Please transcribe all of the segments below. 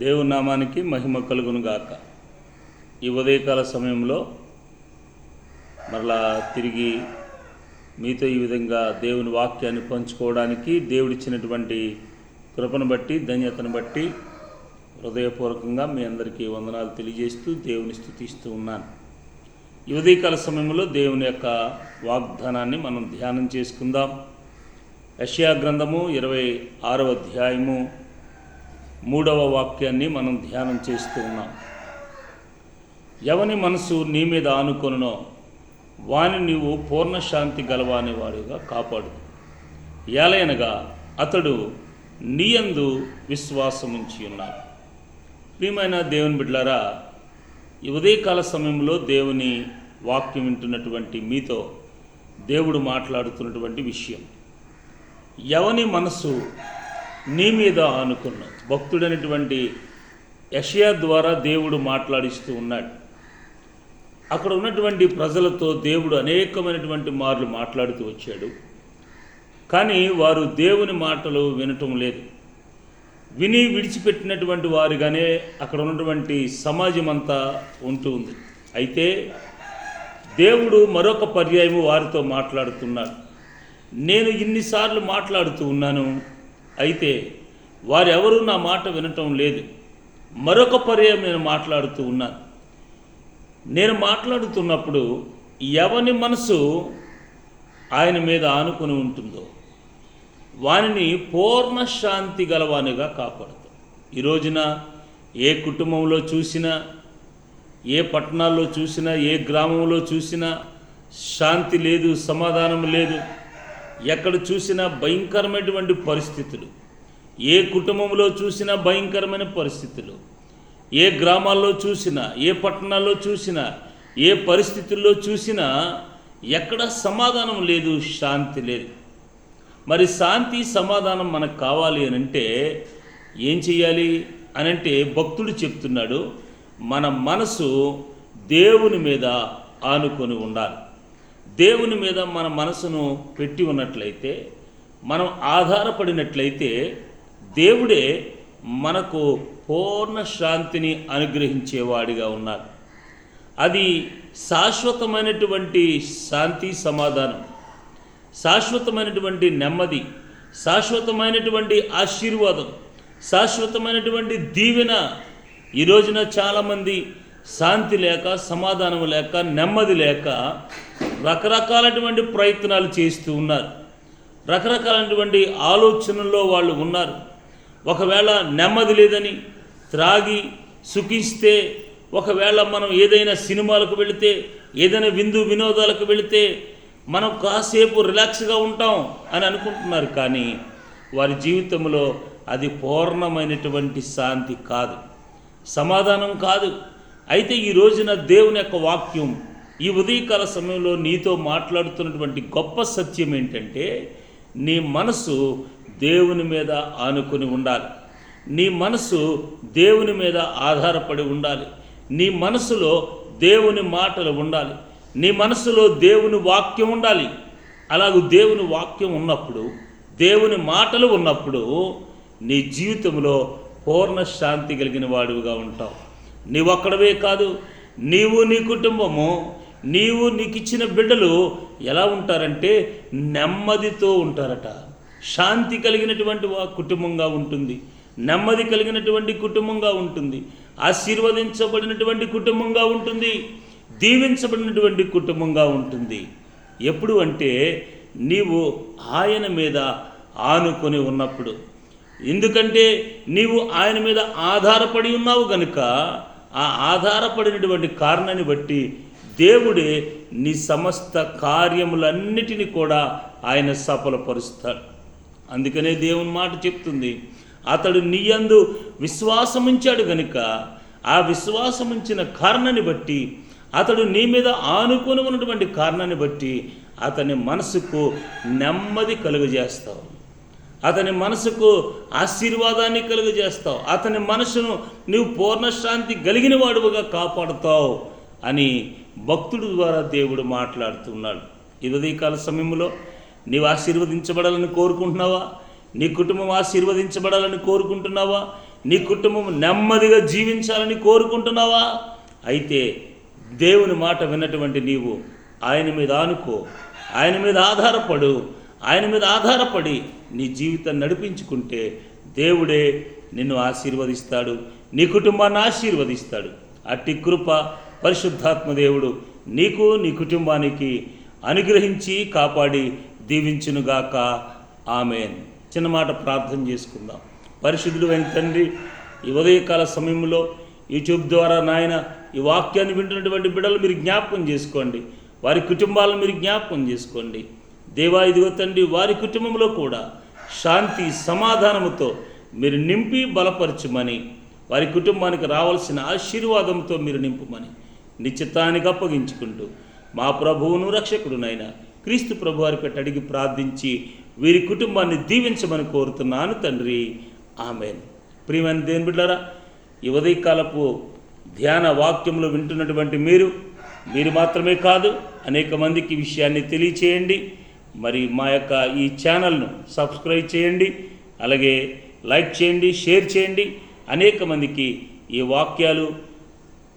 దేవునామానికి మహిమ కలుగును గాక ఈ ఉదయకాల సమయంలో మరలా తిరిగి మీతో ఈ విధంగా దేవుని వాక్యాన్ని పంచుకోవడానికి దేవుడిచ్చినటువంటి కృపను బట్టి ధన్యతను బట్టి హృదయపూర్వకంగా మీ అందరికీ వందనాలు తెలియజేస్తూ దేవుని స్థుతిస్తూ ఉన్నాను. ఈ ఉదయకాల సమయంలో దేవుని యొక్క వాగ్దానాన్ని మనం ధ్యానం చేసుకుందాం. యష్యా గ్రంథము ఇరవై ఆరవ అధ్యాయము మూడవ వాక్యాన్ని మనం ధ్యానం చేస్తూ ఉన్నాం. ఎవని మనసు నీ మీద ఆనుకొనునో వాని నీవు పూర్ణశాంతి గలవాని కాపాడు. ఏలయనగా అతడు నీయందు విశ్వాసముంచి ఉన్నాడు ప్రియమైన దేవుని బిడ్లారా ఉదయకాల సమయంలో దేవుని వాక్యం వింటున్నటువంటి మీతో దేవుడు మాట్లాడుతున్నటువంటి విషయం. ఎవని మనసు నీ మీద ఆనుకున్న భక్తుడైనటువంటి యషయా ద్వారా దేవుడు మాట్లాడిస్తూ ఉన్నాడు. అక్కడ ఉన్నటువంటి ప్రజలతో దేవుడు అనేకమైనటువంటి మార్లు మాట్లాడుతూ వచ్చాడు. కానీ వారు దేవుని మాటలు వినటం లేదు. విని విడిచిపెట్టినటువంటి వారుగానే అక్కడ ఉన్నటువంటి సమాజం అంతా ఉంటూ ఉంది. అయితే దేవుడు మరొక పర్యాయము వారితో మాట్లాడుతున్నాడు. నేను ఇన్నిసార్లు మాట్లాడుతూ ఉన్నాను. అయితే వారెవరూ నా మాట వినటం లేదు. మరొక పర్యాయం నేను మాట్లాడుతూ ఉన్నాను. నేను మాట్లాడుతున్నప్పుడు ఎవని మనసు ఆయన మీద ఆనుకుని ఉంటుందో వానిని పూర్ణ శాంతి గలవానిగా కాపాడుతాం. ఈ రోజున ఏ కుటుంబంలో చూసినా ఏ పట్టణాల్లో చూసినా ఏ గ్రామంలో చూసినా శాంతి లేదు సమాధానం లేదు. ఎక్కడ చూసినా భయంకరమైనటువంటి పరిస్థితులు. ఏ కుటుంబంలో చూసినా భయంకరమైన పరిస్థితులు. ఏ గ్రామాల్లో చూసినా ఏ పట్టణాల్లో చూసినా ఏ పరిస్థితుల్లో చూసినా ఎక్కడ సమాధానం లేదు శాంతి లేదు. మరి శాంతి సమాధానం మనకు కావాలి అని అంటే ఏం చేయాలి అని అంటే భక్తుడు చెప్తున్నాడు మన మనసు దేవుని మీద ఆనుకొని ఉండాలి. దేవుని మీద మన మనసును పెట్టి ఉన్నట్లయితే మనం ఆధారపడినట్లయితే దేవుడే మనకు పూర్ణ శాంతిని అనుగ్రహించేవాడిగా ఉన్నాడు అది శాశ్వతమైనటువంటి శాంతి సమాధానం శాశ్వతమైనటువంటి నెమ్మది శాశ్వతమైనటువంటి ఆశీర్వాదం శాశ్వతమైనటువంటి దీవెన. ఈ రోజున చాలామంది శాంతి లేక సమాధానం లేక నెమ్మది లేక రకరకాలటువంటి ప్రయత్నాలు చేస్తూ ఉన్నారు. రకరకాలైనటువంటి ఆలోచనల్లో వాళ్ళు ఉన్నారు. ఒకవేళ నెమ్మది లేదని త్రాగి సుఖిస్తే ఒకవేళ మనం ఏదైనా సినిమాలకు వెళితే ఏదైనా విందు వినోదాలకు వెళితే మనం కాసేపు రిలాక్స్గా ఉంటాం అని అనుకుంటున్నారు కానీ వారి జీవితంలో అది పూర్ణమైనటువంటి శాంతి కాదు. సమాధానం కాదు. అయితే ఈ రోజున దేవుని యొక్క వాక్యం ఈ ఉదయకాల సమయంలో నీతో మాట్లాడుతున్నటువంటి గొప్ప సత్యం ఏంటంటే నీ మనసు దేవుని మీద ఆనుకొని ఉండాలి. నీ మనసు దేవుని మీద ఆధారపడి ఉండాలి. నీ మనసులో దేవుని మాటలు ఉండాలి. నీ మనసులో దేవుని వాక్యం ఉండాలి. అలాగే దేవుని వాక్యం ఉన్నప్పుడు దేవుని మాటలు ఉన్నప్పుడు నీ జీవితంలో పూర్ణ శాంతి కలిగిన వాడివిగా ఉంటావు. నీవొక్కడవే కాదు నీవు నీ కుటుంబము నీవు నీకు ఇచ్చిన బిడ్డలు ఎలా ఉంటారంటే నెమ్మదితో ఉంటారట. శాంతి కలిగినటువంటి కుటుంబంగా ఉంటుంది. నెమ్మది కలిగినటువంటి కుటుంబంగా ఉంటుంది. ఆశీర్వదించబడినటువంటి కుటుంబంగా ఉంటుంది. దీవించబడినటువంటి కుటుంబంగా ఉంటుంది. ఎప్పుడు అంటే నీవు ఆయన మీద ఆనుకొని ఉన్నప్పుడు. ఎందుకంటే నీవు ఆయన మీద ఆధారపడి ఉన్నావు కనుక ఆ ఆధారపడినటువంటి కారణాన్ని బట్టి దేవుడే నీ సమస్త కార్యములన్నిటినీ కూడా ఆయన సఫలపరుస్తాడు. అందుకనే దేవుని మాట చెప్తుంది. అతడు నీయందు విశ్వాసముంచాడు గనుక ఆ విశ్వాసముంచిన కారణాన్ని బట్టి అతడు నీ మీద ఆనుకొని ఉన్నటువంటి కారణాన్ని బట్టి అతని మనసుకు నెమ్మది కలుగజేస్తావు. అతని మనసుకు ఆశీర్వాదాన్ని కలుగజేస్తావు. అతని మనసును నీవు పూర్ణశాంతి కలిగిన వాడుగా కాపాడుతావు అని భక్తుడు ద్వారా దేవుడు మాట్లాడుతున్నాడు. ఈ ఉదయకాల సమయంలో నీవు ఆశీర్వదించబడాలని కోరుకుంటున్నావా? నీ కుటుంబం ఆశీర్వదించబడాలని కోరుకుంటున్నావా? నీ కుటుంబం నెమ్మదిగా జీవించాలని కోరుకుంటున్నావా? అయితే దేవుని మాట విన్నటువంటి నీవు ఆయన మీద ఆనుకో. ఆయన మీద ఆధారపడు. ఆయన మీద ఆధారపడి నీ జీవితాన్ని నడిపించుకుంటే దేవుడే నిన్ను ఆశీర్వదిస్తాడు నీ కుటుంబాన్ని ఆశీర్వదిస్తాడు. అట్టి కృప పరిశుద్ధాత్మ దేవుడు నీకు నీ కుటుంబానికి అనుగ్రహించి కాపాడి దీవించునుగాక. ఆమెన్. చిన్న మాట ప్రార్థన చేసుకుందాం. పరిశుద్ధుడు అయిన తండ్రి ఈ ఉదయకాల సమయంలో యూట్యూబ్ ద్వారా నాయన ఈ వాక్యాన్ని వింటున్నటువంటి బిడ్డలు మీరు జ్ఞాపకం చేసుకోండి. వారి కుటుంబాలను మీరు జ్ఞాపకం చేసుకోండి. దేవా ఇదిగో తండ్రి వారి కుటుంబంలో కూడా శాంతి సమాధానముతో మీరు నింపి బలపరచమని వారి కుటుంబానికి రావాల్సిన ఆశీర్వాదంతో మీరు నింపుమని నిశ్చితానికి అప్పగించుకుంటూ మా ప్రభువును రక్షకుడునైనా క్రీస్తు ప్రభు వారి పెట్టి అడిగి ప్రార్థించి వీరి కుటుంబాన్ని దీవించమని కోరుతున్నాను తండ్రి. ఆమెన్. ప్రియమైన దేని బిడ్డారా ఈ ఉదయకాలపు ధ్యాన వాక్యంలో వింటున్నటువంటి మీరు మీరు మాత్రమే కాదు అనేక మందికి విషయాన్ని తెలియచేయండి. మరి మా యొక్క ఈ ఛానల్ను సబ్స్క్రైబ్ చేయండి అలాగే లైక్ చేయండి షేర్ చేయండి. అనేక మందికి ఈ వాక్యాలు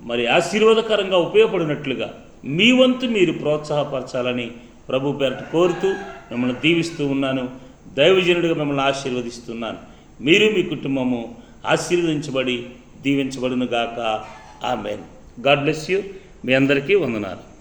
మరి ఆశీర్వాదకరంగా ఉపయోగపడినట్లుగా మీ వంతు మీరు ప్రోత్సాహపరచాలని ప్రభు పేరట కోరుతూ మిమ్మల్ని దీవిస్తూ ఉన్నాను. దైవజనుడిగా మిమ్మల్ని ఆశీర్వదిస్తున్నాను. మీరు మీ కుటుంబము ఆశీర్వదించబడి దీవించబడును గాక ఆమెన్. God bless you. మీ అందరికీ వందనాలు.